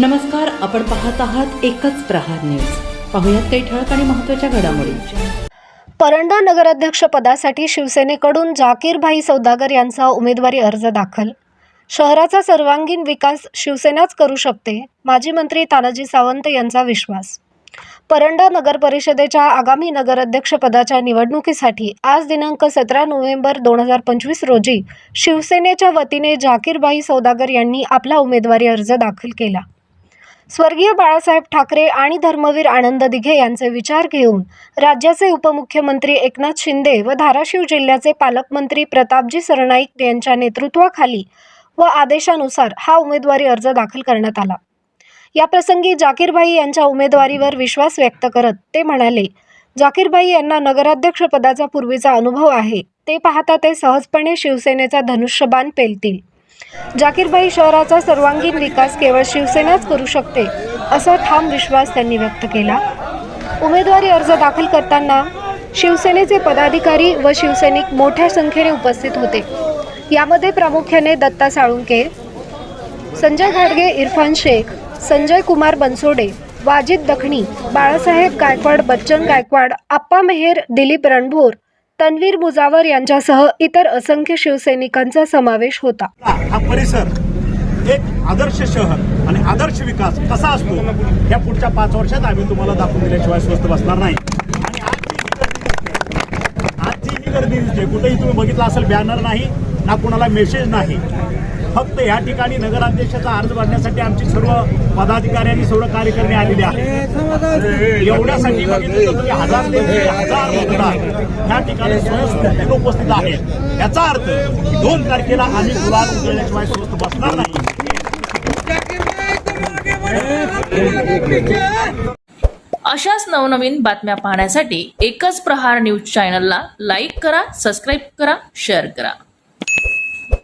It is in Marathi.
नमस्कार आपण पाहत आहात एकच प्रहार न्यूज. पाहुयात काही ठळक आणि महत्त्वाच्या घडामोडी. परंडा नगराध्यक्ष पदासाठी शिवसेनेकडून जाकीरभाई सौदागर यांचा उमेदवारी अर्ज दाखल. शहराचा सर्वांगीण विकास शिवसेनाच करू शकते माजी मंत्री तानाजी सावंत यांचा विश्वास. परंडा नगर परिषदेच्या आगामी नगराध्यक्ष पदाच्या निवडणुकीसाठी आज दिनांक सतरा नोव्हेंबर दोन हजार पंचवीस रोजी शिवसेनेच्या वतीने जाकीरबाई सौदागर यांनी आपला उमेदवारी अर्ज दाखल केला. स्वर्गीय बाळासाहेब ठाकरे आणि धर्मवीर आनंद दिघे यांचे विचार घेऊन राज्याचे उपमुख्यमंत्री एकनाथ शिंदे व धाराशिव जिल्ह्याचे पालकमंत्री प्रतापजी सरनाईक यांच्या नेतृत्वाखाली व आदेशानुसार हा उमेदवारी अर्ज दाखल करण्यात आला. याप्रसंगी जाकीरबाई यांच्या उमेदवारीवर विश्वास व्यक्त करत ते म्हणाले जाकीरबाई यांना नगराध्यक्ष पदाचा पूर्वीचा अनुभव आहे. ते पाहता ते सहजपणे शिवसेनेचा धनुष्यबाण पेलतील. जाकीरबाई शहराचा सर्वांगीण विकास केवळ शिवसेनाच करू शकते असा ठाम विश्वास त्यांनी व्यक्त केला. उमेदवारी अर्ज दाखल करताना शिवसेनेचे पदाधिकारी व शिवसैनिक मोठ्या संख्येने उपस्थित होते. यामध्ये प्रामुख्याने दत्ता साळुंके संजय घाडगे इरफान शेख संजय कुमार बनसोडे वाजिद दखणी बाळासाहेब गायकवाड बच्चन गायकवाड आप्पा मेहेर दिलीप रणभोर तन्वीर मुजावर यांच्यासह इतर असंख्य शिवसैनिकांचा समावेश होता. हा परिसर एक आदर्श शहर आणि आदर्श विकास कसा असतो या पुढच्या पाच वर्षात आम्ही तुम्हाला दाखवून दिल्याशिवाय स्वस्त बसणार नाही. आजची आज गर्दी ही गर्दी दिसते कुठेही तुम्ही बघितलं असेल बॅनर नाही ना कुणाला मेसेज नाही. फक्त या ठिकाणी नगराध्यक्षाचा अर्ज भरण्यासाठी आमची सर्व पदाधिकाऱ्यांनी सर्व कार्यकर्ते आलेले आहेत. एवढ्यासाठी बघितलं हजार हजार मतदार या ठिकाणी स्वयंस्फूर्तीने उपस्थित आहेत. याचा अर्थ दोन तारखेला आम्ही गुलाल उजळल्याशिवाय स्वस्त बसणार नाही. अशाच नवनवीन बातम्या पाहण्यासाठी एकच प्रहार न्यूज चॅनलला लाईक करा सबस्क्राईब करा शेअर करा.